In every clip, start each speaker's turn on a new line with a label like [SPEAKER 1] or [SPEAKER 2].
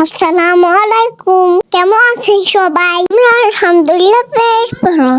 [SPEAKER 1] আসসালামু আলাইকুম। কেমন আছেন সবাই? আমরা আলহামদুলিল্লাহ বেশ ভালো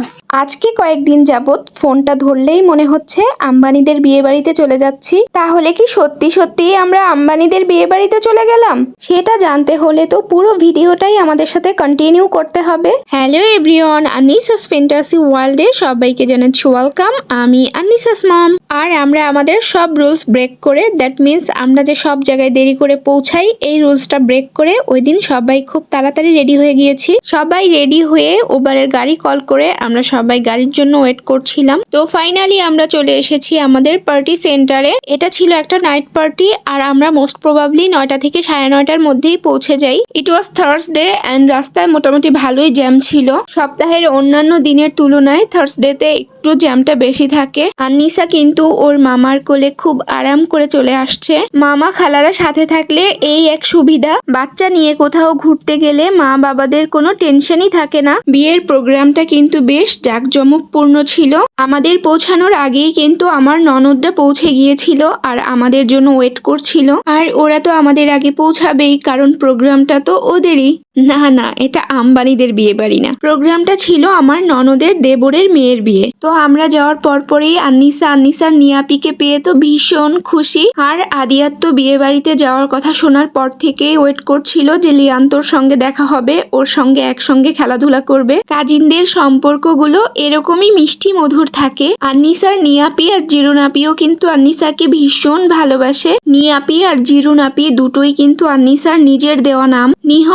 [SPEAKER 2] আজকে কয়েকদিন যাবত ফোনটা ধরলেই মনে হচ্ছে আম্বানিদের বিয়ে বাড়িতে চলে যাচ্ছি। তাহলে কি সত্যি সত্যি আমরা আম্বানিদের বিয়ে বাড়িতে চলে গেলাম? সেটা জানতে হলে তো পুরো ভিডিওটাই আমাদের সাথে কন্টিনিউ করতে হবে। হ্যালো এভরিওয়ান আনিসাস ফেন্টাসি ওয়ার্ল্ডে সবাইকে জানাচ্ছি ওয়েলকাম আমি আনিসাস মম আর আমরা আমাদের সব রুলস ব্রেক করে দ্যাট মিন্স আমরা যে সব জায়গায় দেরি করে পৌঁছাই, এই রুলসটা ব্রেক করে ওই দিন সবাই খুব তাড়াতাড়ি রেডি হয়ে গিয়েছি। সবাই রেডি হয়ে ওবারের গাড়ি কল করে আমরা সবাই গাড়ির জন্য ওয়েট করছিলাম। তো ফাইনালি আমরা চলে এসেছি আমাদের পার্টি সেন্টারে। এটা ছিল একটা নাইট পার্টি আর আমরা মোস্ট প্রবাবলি নয়টা থেকে সাড়ে নয়টার মধ্যেই পৌঁছে যাই। ইট ওয়াজ থার্সডে অ্যান্ড রাস্তায় মোটামুটি ভালোই জ্যাম ছিল। সপ্তাহের অন্যান্য দিনের তুলনায় থার্সডেতে একটু জ্যামটা বেশি থাকে। আর নিসা কিন্তু ওর মামার কোলে খুব আরাম করে চলে আসছে। মামা খালারা সাথে থাকলে এই এক সুবিধা। বাচ্চা নিয়ে কোথাও ঘুরতে গেলে মা বাবাদের কোনো টেনশনই থাকে না। বিয়ের প্রোগ্রামটা কিন্তু বেশ জাঁকজমকপূর্ণ ছিল। আমাদের পৌঁছানোর আগেই কিন্তু আমার ননদরা পৌঁছে গিয়েছিল আর আমাদের জন্য ওয়েট করছিল। আর ওরা তো আমাদের আগে পৌঁছাবেই, কারণ প্রোগ্রামটা তো ওদেরই। না না, এটা আম্বানিদের বিয়ে বাড়ি না। প্রোগ্রামটা ছিল আমার ননদের দেবরের মেয়ের বিয়ে। তো আমরা যাওয়ার পরপরই আন্নিসা আন্নিসার নিয়াপিকে পেয়ে তো ভীষণ খুশি। আর আদিয়ার তো বিয়ে বাড়িতে যাওয়ার কথা শোনার পর থেকেই ওয়েট করছিল যে লিয়ান্তর সঙ্গে দেখা হবে, ওর সঙ্গে একসঙ্গে খেলাধুলা করবে। কাজিনদের সম্পর্কগুলো এরকমই মিষ্টি মধুর থাকে। আন্নিসার নিয়াপি আর জিরুনাপিও কিন্তু আন্নিসাকে ভীষণ ভালোবাসে। নিয়াপি আর জিরুনাপি দুটোই কিন্তু আন্নিসার নিজের দেওয়া নাম। নিহ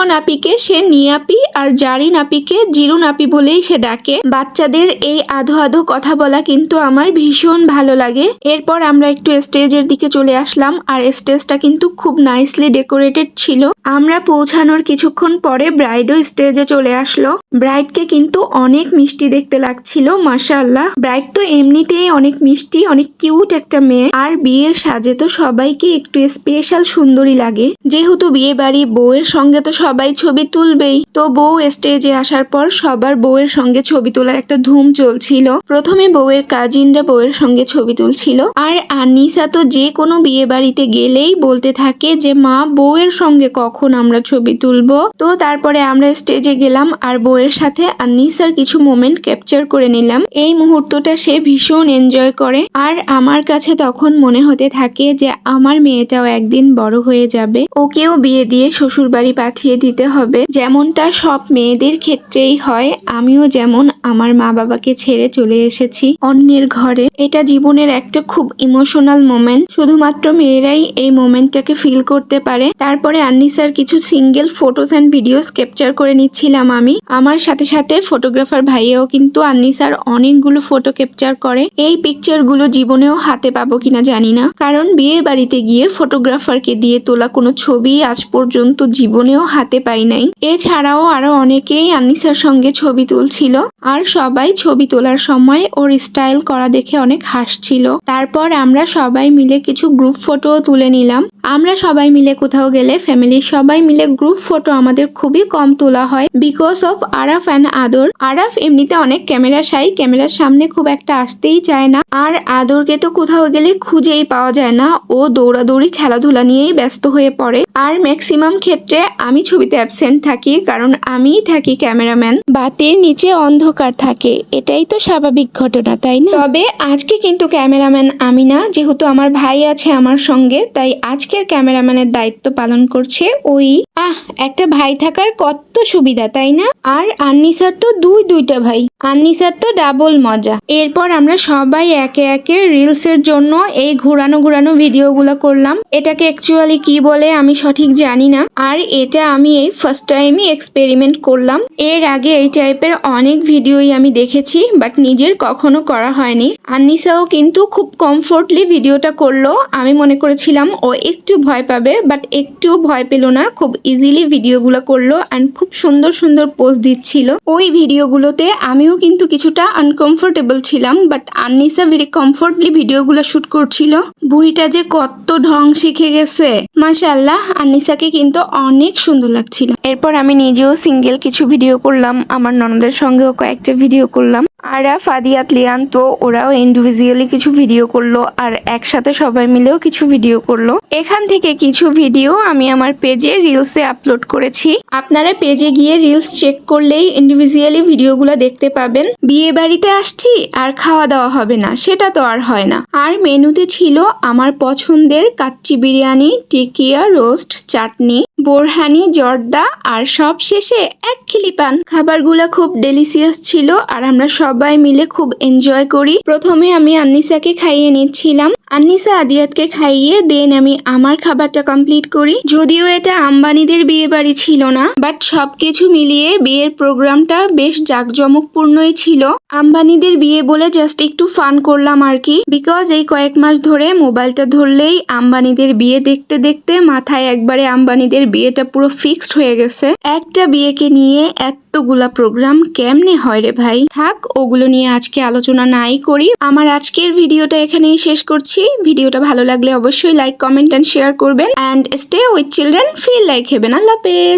[SPEAKER 2] নাপিকে সে নিয়াপি আর জারি নাপিকে জিরু নাপি বলেই সে ডাকে। বাচ্চাদের এই আধো আধো কথা বলা কিন্তু আমার ভীষণ ভালো লাগে। এরপর আমরা একটু স্টেজের দিকে চলে আসলাম আর স্টেজটা কিন্তু খুব নাইসলি ডেকোরেটেড ছিল। আমরা পৌঁছানোর কিছুক্ষণ পরে ব্রাইডও স্টেজে চলে আসলো। ব্রাইডকে কিন্তু অনেক মিষ্টি দেখতে লাগছিল, মাশাআল্লাহ। ব্রাইড তো এমনিতেই অনেক মিষ্টি, অনেক কিউট একটা মেয়ে। আর বিয়ের সাজে তো সবাইকে একটু স্পেশাল সুন্দরী লাগে। যেহেতু বিয়ে বাড়ি বউয়ের সঙ্গে তো সবাই ছবি তুলবেই। তো বউ স্টেজে আসার পর সবার বউয়ের সঙ্গে ছবি তোলার একটা ধুম চলছিল। প্রথমে বউয়ের কাজিনরা বউয়ের সঙ্গে ছবি তুলছিল। আর আনিসা তো যে কোনো বিয়ে বাড়িতে গেলেই বলতে থাকে যে, মা, বউয়ের সঙ্গে কখন আমরা ছবি তুলবো? তো তারপরে আমরা স্টেজে গেলাম আর বউয়ের সাথে আনিসার কিছু মোমেন্ট ক্যাপচার করে নিলাম। এই মুহূর্তটা সে ভীষণ এনজয় করে। আর আমার কাছে তখন মনে হতে থাকে যে, আমার মেয়েটাও একদিন বড় হয়ে যাবে। ওকেও বিয়ে দিয়ে শ্বশুর বাড়ি পাঠিয়ে দিতে হবে। যেমনটা সব মেয়েদের ক্ষেত্রেই হয়, আমিও যেমন আমার মা বাবাকে ছেড়ে চলে এসেছি অন্যের ঘরে। এটা জীবনের একটা খুব ইমোশনাল মোমেন্ট শুধুমাত্র মেয়েরাই এই মোমেন্টটাকে ফিল করতে পারে। তারপরে আন্নিসার কিছু single photos and videos capture করে নিচ্ছিলাম আমি। আমার সাথে সাথে ফটোগ্রাফার ভাইয়াও কিন্তু আন্নিসার অনেকগুলো ফটো ক্যাপচার করে। এই পিকচারগুলো জীবনেও হাতে পাবো কিনা জানি না। কারণ বিয়ে বাড়িতে গিয়ে ফটোগ্রাফারকে দিয়ে তোলা কোনো ছবি আজ পর্যন্ত জীবনেও হাতে পাই নাই। এছাড়াও আরও অনেকেই আনিসার সঙ্গে ছবি তুলছিল, আর সবাই ছবি তোলার সময় ওর স্টাইল করা দেখে অনেক হাসছিল। তারপর আমরা সবাই মিলে কিছু গ্রুপ ফটোও তুলে নিলাম। আমরা সবাই মিলে কোথাও গেলে ফ্যামিলির সবাই মিলে গ্রুপ ফটো আমাদের খুবই কম তোলা হয়। বিকজ অফ আরাফ অ্যান্ড আদর আরাফ এমনিতে অনেক ক্যামেরা সাই ক্যামেরার সামনে খুব একটা আসতেই চায় না। আর আদরকে তো কোথাও গেলে খুঁজেই পাওয়া যায় না, ও দৌড়াদৌড়ি খেলাধুলা নিয়েই ব্যস্ত হয়ে পড়ে। আর ম্যাক্সিমাম ক্ষেত্রে আমি ছবিতে অ্যাবসেন্ট থাকি, কারণ আমিই থাকি ক্যামেরাম্যান। বাতির নিচে অন্ধকার থাকে, এটাই তো স্বাভাবিক ঘটনা, তাই না? তবে আজকে কিন্তু ক্যামেরাম্যান আমি না যেহেতু আমার ভাই আছে আমার সঙ্গে, তাই আজকের ক্যামেরাম্যানের দায়িত্ব পালন করছে ওই আহ, একটা ভাই থাকার কত সুবিধা, তাই না? আর আন্নিসার তো দুই দুইটা ভাই, আন্নিসার তো ডাবল মজা। এরপর আমরা সবাই একে একে রিলস এর জন্য এই ঘুরানো ঘুরানো ভিডিওগুলো করলাম। এটাকে অ্যাকচুয়ালি কি বলে আমি সঠিক জানি না। আর এটা আমি এই ফার্স্ট টাইমই এক্সপেরিমেন্ট করলাম। এর আগে এই টাইপের অনেক ভিডিওই আমি দেখেছি বাট নিজের কখনো করা হয়নি। আন্নিসাও কিন্তু খুব কমফোর্টলি ভিডিওটা করল। আমি মনে করেছিলাম ও একটু ভয় পাবে বাট একটু ভয় পেল না। খুব ইজিলি ভিডিওগুলো করল অ্যান্ড খুব সুন্দর সুন্দর পোজ দিচ্ছিল। ওই ভিডিওগুলোতে আমিও কিন্তু কিছুটা আনকমফোর্টেবল ছিলাম বাট আন্নিসা ভেরি কমফোর্টলি ভিডিওগুলো শুট করছিল। বুড়িটা যে কত ঢং শিখে গেছে। মাশাল্লাহ আন্নিসাকে কিন্তু অনেক সুন্দর লাগছিল। এরপর আমি নিজেও সিঙ্গেল কিছু ভিডিও করলাম আমার ননদের সঙ্গেও কয়েকটা ভিডিও করলাম। আরা, ফাদিয়াত, লিয়ান, তো ওরাও ইন্ডিভিজুয়ালি কিছু ভিডিও করল আর একসাথে সবাই মিলেও কিছু ভিডিও করল। এখান থেকে কিছু ভিডিও আমি আমার পেজে রিলসে আপলোড করেছি। আপনারা পেজে গিয়ে রিলস চেক করলেই ইন্ডিভিজুয়ালি ভিডিওগুলো দেখতে পাবেন। বিয়ে বাড়িতে আসছি, আর খাওয়া দাওয়া হবে না, সেটা তো আর হয় না। আর মেনুতে ছিল আমার পছন্দের কাচ্চি বিরিয়ানি, টিকিয়া রোস্ট চাটনি, বোরহানি, জর্দা, আর সব শেষে এক খিলি পান খাবারগুলো খুব ডেলিসিয়াস ছিল, আর আমরা সবাই মিলে খুব এনজয় করি। প্রথমে আমি আন্নিসাকে খাইয়ে নিচ্ছিলাম। আন্নিসা আদিয়াতকে খাইয়ে দেন আমি আমার খাবারটা কমপ্লিট করি। যদিও এটা আম্বানিদের বিয়ে বাড়ি ছিল না বাট সবকিছু মিলিয়ে বিয়ের প্রোগ্রামটা বেশ জাঁকজমকপূর্ণই ছিল। আম্বানিদের বিয়ে বলে জাস্ট একটু ফান করলাম আর কি। বিকজ এই কয়েক মাস ধরে মোবাইলটা ধরলেই আম্বানিদের বিয়ে দেখতে দেখতে মাথায় একবারে আম্বানিদের বিয়েটা পুরো ফিক্সড হয়ে গেছে। একটা বিয়েকে নিয়ে এতগুলা প্রোগ্রাম কেমনে হয় রে ভাই? থাক ওগুলো নিয়ে আজকে আলোচনা নাই করি। আমার আজকের ভিডিওটা এখানেই শেষ করছি। ভিডিওটা ভালো লাগলে অবশ্যই লাইক কমেন্ট অ্যান্ড শেয়ার করবেন। And stay with children feel like heaven আল্লাহ হাফেজ।